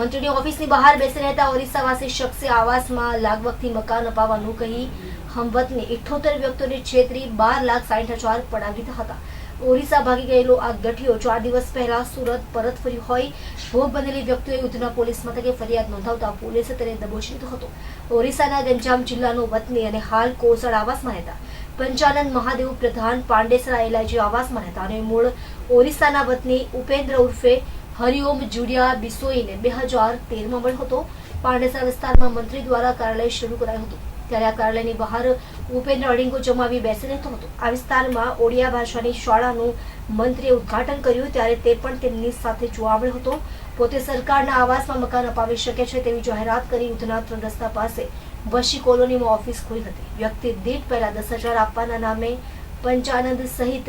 મંત્રીની ઓફિસની બહાર બેસી રહેતા ઓરિસ્સાવાસી શખ્સે આવાસમાં લાગવગથી મકાન અપાવવાનું કહી હમવતની ઇઠોતેર વ્યક્તિઓને છેતરી, બાર લાખ સાઠ હજાર પડાવી હતા. ઓરિસ્સા ભાગી ગયેલો આ ગઠિયો ચાર દિવસ પહેલા સુરત પરત ફર્યો હોય, ભોગ બનેલી વ્યક્તિઓએ ઉધના પોલીસ મથકે ફરિયાદ નોંધાવતા પોલીસે તેને દબોચી લીધો હતો. ઓરિસ્સાના ગંજામ જિલ્લાનો વતની અને હાલ કોસળ આવાસમાં રહેતા પંચાનંદ મહાદેવ પ્રધાન પાંડેસરા એલાયજી આવાસમાં રહેતા અને મૂળ ઓરિસ્સાના વતની ઉપેન્દ્ર ઉર્ફે હરિઓમ જુડિયા બિસોઈને બે હજાર તેરમાં મળ્યો હતો. પાંડેસરા વિસ્તારમાં મંત્રી દ્વારા કાર્યાલય શરૂ કરાયું હતું. ત્યારે આ કાર્યાલયની બહાર ઉપેન્દ્ર અડિંગો જમાવી બેસી રહેતો હતો. આ વિસ્તારમાં ઓડિયા ભાષાની શાળાનું મંત્રીએ ઉદઘાટન કર્યું. ત્યારે તે પણ તેમની સાથે જોવા મળ્યો હતો. પોતે સરકારના આવાસમાં મકાન અપાવી શકે છે તેવી જાહેરાત કરી ઉધના ત્રણ રસ્તા પાસે વશી કોલોનીમાં ઓફિસ ખોલી હતી. વ્યક્તિ દીઠ પહેલા દસ હજાર આપવાના નામે પંચાનંદ સહિત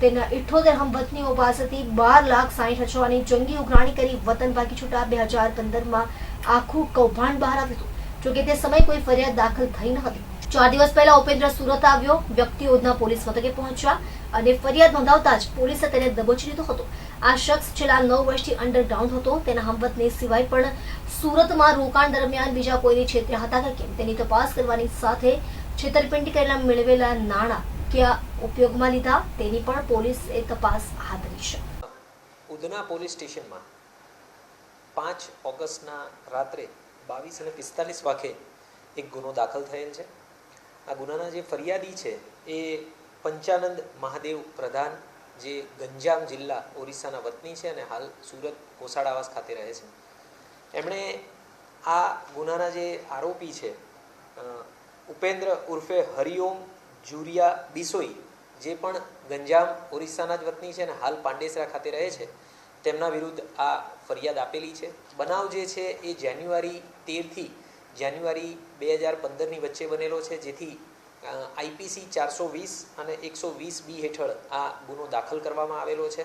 તેના ઇઠોતેર હમવતનીઓ પાસેથી બાર લાખ સાઠ હજારની જંગી ઉઘરાણી કરી વતન ભાગી છૂટા બે હજાર પંદરમાં આખું કૌભાંડ બહાર આવ્યું હતું. જોકે તે સમયે કોઈ ફરિયાદ દાખલ થઈ ન હતી. ચાર દિવસ પહેલા ઉપેન્દ્ર સુરત આવ્યો. વ્યક્તિ ઉધના પોલીસ મથકે પહોંચ્યા અને ફરિયાદ નોંધાવતા જ પોલીસે તેને દબોચી લીધો હતો. આ શખ્સ છેલ્લા નવ વર્ષથી અંડરગ્રાઉન્ડ હતો. તેના હમવતની સિવાય પણ સુરતમાં રોકાણ દરમિયાન બીજા કોઈને છેતર્યા હતા કે કેમ? તેની તપાસ કરવાની સાથે છેતરપિંડી કરેલા મેળવેલા નાણાં ઉપયોગમાં લીધા તેની પણ પોલીસે તપાસ હાથ ધરી છે. ઉધના પોલીસ સ્ટેશનમાં પાંચ ઓગસ્ટના રાત્રે બાવીસ અને પિસ્તાલીસ વાગે એક ગુનો દાખલ થયેલ છે. આ ગુનાના જે ફરિયાદી છે એ પંચાનંદ મહાદેવ પ્રધાન, જે ગંજામ જિલ્લા ઓરિસ્સાના વતની છે અને હાલ સુરત કોસાડ ખાતે રહે છે. એમણે આ ગુનાના જે આરોપી છે ઉપેન્દ્ર ઉર્ફે હરિઓમ જુરિયા બિસોઈ, જે પણ ગંજામ ઓરિસ્સાના જ વતની છે અને હાલ પાંડેસરા ખાતે રહે છે, તેમના વિરુદ્ધ આ ફરિયાદ આપેલી છે. બનાવ જે છે એ જાન્યુઆરી તેરથી જાન્યુઆરી બે હજાર પંદરની વચ્ચે બનેલો છે, જેથી આઈપીસી ચારસો વીસ અને એકસો વીસ બી હેઠળ આ ગુનો દાખલ કરવામાં આવેલો છે.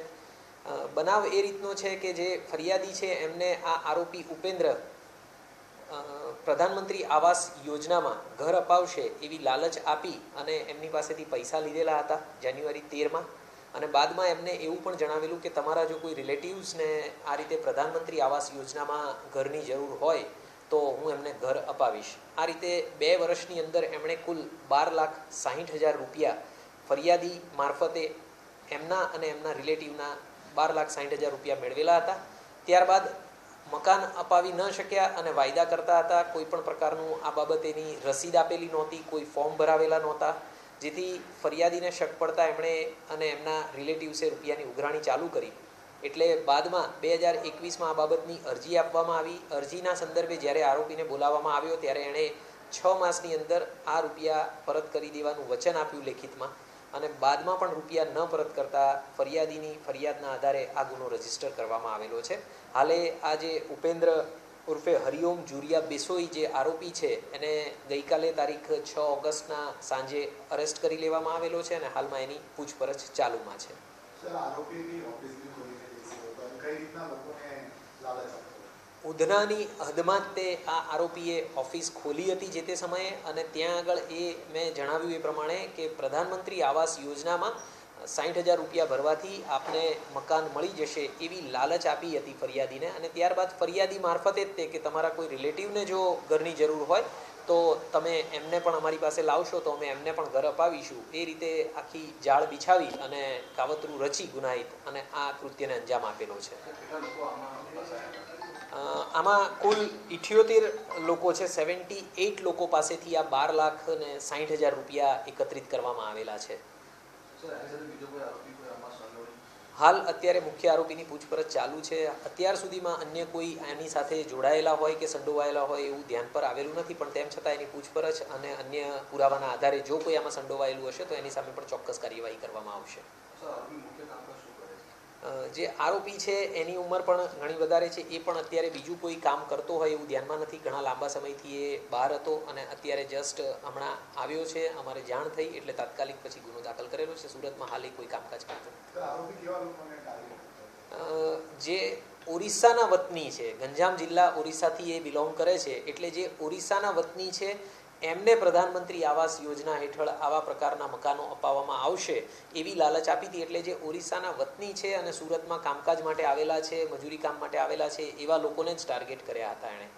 બનાવ એ રીતનો છે કે જે ફરિયાદી છે એમને આ આરોપી ઉપેન્દ્ર પ્રધાનમંત્રી આવાસ યોજનામાં ઘર અપાવશે એવી લાલચ આપી અને એમની પાસેથી પૈસા લીધેલા હતા જાન્યુઆરી તેરમાં. અને બાદમાં એમને એવું પણ જણાવેલું કે તમારા જો કોઈ રિલેટિવ્સને આ રીતે પ્રધાનમંત્રી આવાસ યોજનામાં ઘરની જરૂર હોય, તો હું એમને ઘર અપાવીશ. આ રીતે બે વર્ષની અંદર એમણે કુલ બાર લાખ સાહીઠ હજાર રૂપિયા ફરિયાદી મારફતે એમના અને એમના રિલેટિવના બાર લાખ સાહીઠ હજાર રૂપિયા મેળવેલા હતા. ત્યારબાદ મકાન અપાવી ન શક્યા અને વાયદા કરતા હતા, કોઈ પણ પ્રકારનું આ બાબતેની રસીદ આપેલી નહોતી, કોઈ ફોર્મ ભરાવેલા નહોતા, જેથી ફરિયાદીને શક પડતા એમણે અને એમના રિલેટિવ્સે રૂપિયાની ઉઘરાણી ચાલુ કરી. એટલે બાદમાં બે હજાર એકવીસમાં આ બાબતની અરજી આપવામાં આવી. અરજીના સંદર્ભે જ્યારે આરોપીને બોલાવવામાં આવ્યો, ત્યારે એણે છ માસની અંદર આ રૂપિયા પરત કરી દેવાનું વચન આપ્યું લેખિતમાં. અને બાદમાં પણ રૂપિયા ન પરત કરતા ફરિયાદીની ફરિયાદના આધારે આ ગુનો રજિસ્ટર કરવામાં આવેલો છે. હાલે આ જે ઉપેન્દ્ર ઉર્ફે હરિઓમ જુરિયા બેસોઈ જે આરોપી છે, એને ગઈકાલે તારીખ છ ઓગસ્ટના સાંજે અરેસ્ટ કરી લેવામાં આવેલો છે અને હાલમાં એની પૂછપરછ ચાલુમાં છે. આરોપીની ઓફિસ બી ખોલીને બેસી હતો અને કઈ રીતના લોકોને લાલચ આપતો ઉધનાની હદમાં તે આ આરોપીએ ઓફિસ ખોલી હતી જે તે સમયે અને ત્યાં આગળ એ મેં જણાવ્યું એ પ્રમાણે કે પ્રધાનમંત્રી આવાસ યોજનામાં સાઠ હજાર રૂપિયા ભરવાથી આપને મકાન મળી જશે એવી લાલચ આપી હતી ફરિયાદીને અને ત્યારબાદ ફરિયાદી મારફતે જ તે કે તમારા કોઈ રિલેટિવને જો ઘરની જરૂર હોય તો તમે એમને પણ અમારી પાસે લાવશો તો અમે એમને પણ ઘર અપાવીશું. એ રીતે આખી જાળ બિછાવી અને કાવતરું રચી ગુનાહિત અને આ કૃત્યને અંજામ આપેલો છે. આમાં કુલ ઇઠ્યોતેર લોકો છે સેવન્ટી એઇટ લોકો પાસેથી આ બાર લાખ ને સાઠ હજાર રૂપિયા એકત્રિત કરવામાં આવેલા છે. હાલ અત્યારે મુખ્ય આરોપીની પૂછપરછ ચાલુ છે. અત્યાર સુધીમાં અન્ય કોઈ આની સાથે જોડાયેલા હોય કે સંડોવાયેલા હોય એવું ધ્યાન પર આવેલું નથી પણ તેમ છતાં એની પૂછપરછ અને અન્ય પુરાવાના આધારે જો કોઈ આમાં સંડોવાયેલું હશે તો એની સામે પણ ચોક્કસ કાર્યવાહી કરવામાં આવશે. જે આરોપી છે એની ઉંમર પણ ઘણી વધારે છે. એ પણ અત્યારે બીજું કોઈ કામ કરતો હોય એવું ધ્યાનમાં નથી. ઘણા લાંબા સમયથી એ બહાર હતો અને અત્યારે જસ્ટ હમણાં આવ્યો છે. અમારે જાણ થઈ એટલે તાત્કાલિક પછી ગુનો દાખલ કરેલો છે. સુરતમાં હાલ એ કોઈ કામકાજ કરતો જે ઓરિસ્સાના વતની છે ગંજામ જિલ્લા ઓરિસ્સાથી એ બિલોંગ કરે છે. એટલે જે ઓરિસ્સાના વતની છે એમને પ્રધાનમંત્રી આવાસ યોજના હેઠળ આવા પ્રકારના મકાનો અપાવવામાં આવશે એવી લાલચ આપી હતી એટલે જે ઓરિસ્સાના વતની છે અને સુરતમાં કામકાજ માટે આવેલા છે મજૂરી કામ માટે આવેલા છે એવા લોકોને જ ટાર્ગેટ કર્યા હતા એણે.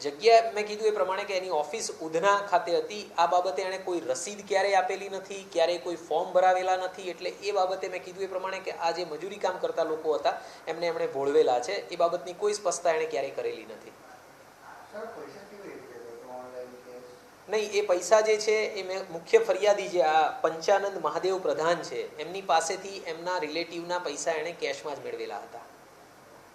જગ્યા મેં કીધું એ પ્રમાણે કે એની ઓફિસ ઉધના ખાતે હતી. આ બાબતે એણે કોઈ રસીદ ક્યારેય આપેલી નથી ક્યારેય કોઈ ફોર્મ ભરાવેલા નથી એટલે એ બાબતે મેં કીધું એ પ્રમાણે કે આ જે મજૂરી કામ કરતા લોકો હતા એમને એમણે ભોળવેલા છે. એ બાબતની કોઈ સ્પષ્ટતા એણે ક્યારેય કરેલી નથી. નહીં, એ પૈસા જે છે, એ મેં મુખ્ય ફરિયાદી જે આ પંચાનંદ મહાદેવ પ્રધાન છે, એમની પાસેથી એમના રિલેટિવના પૈસા એણે કેશમાં જ મેળવેલા હતા.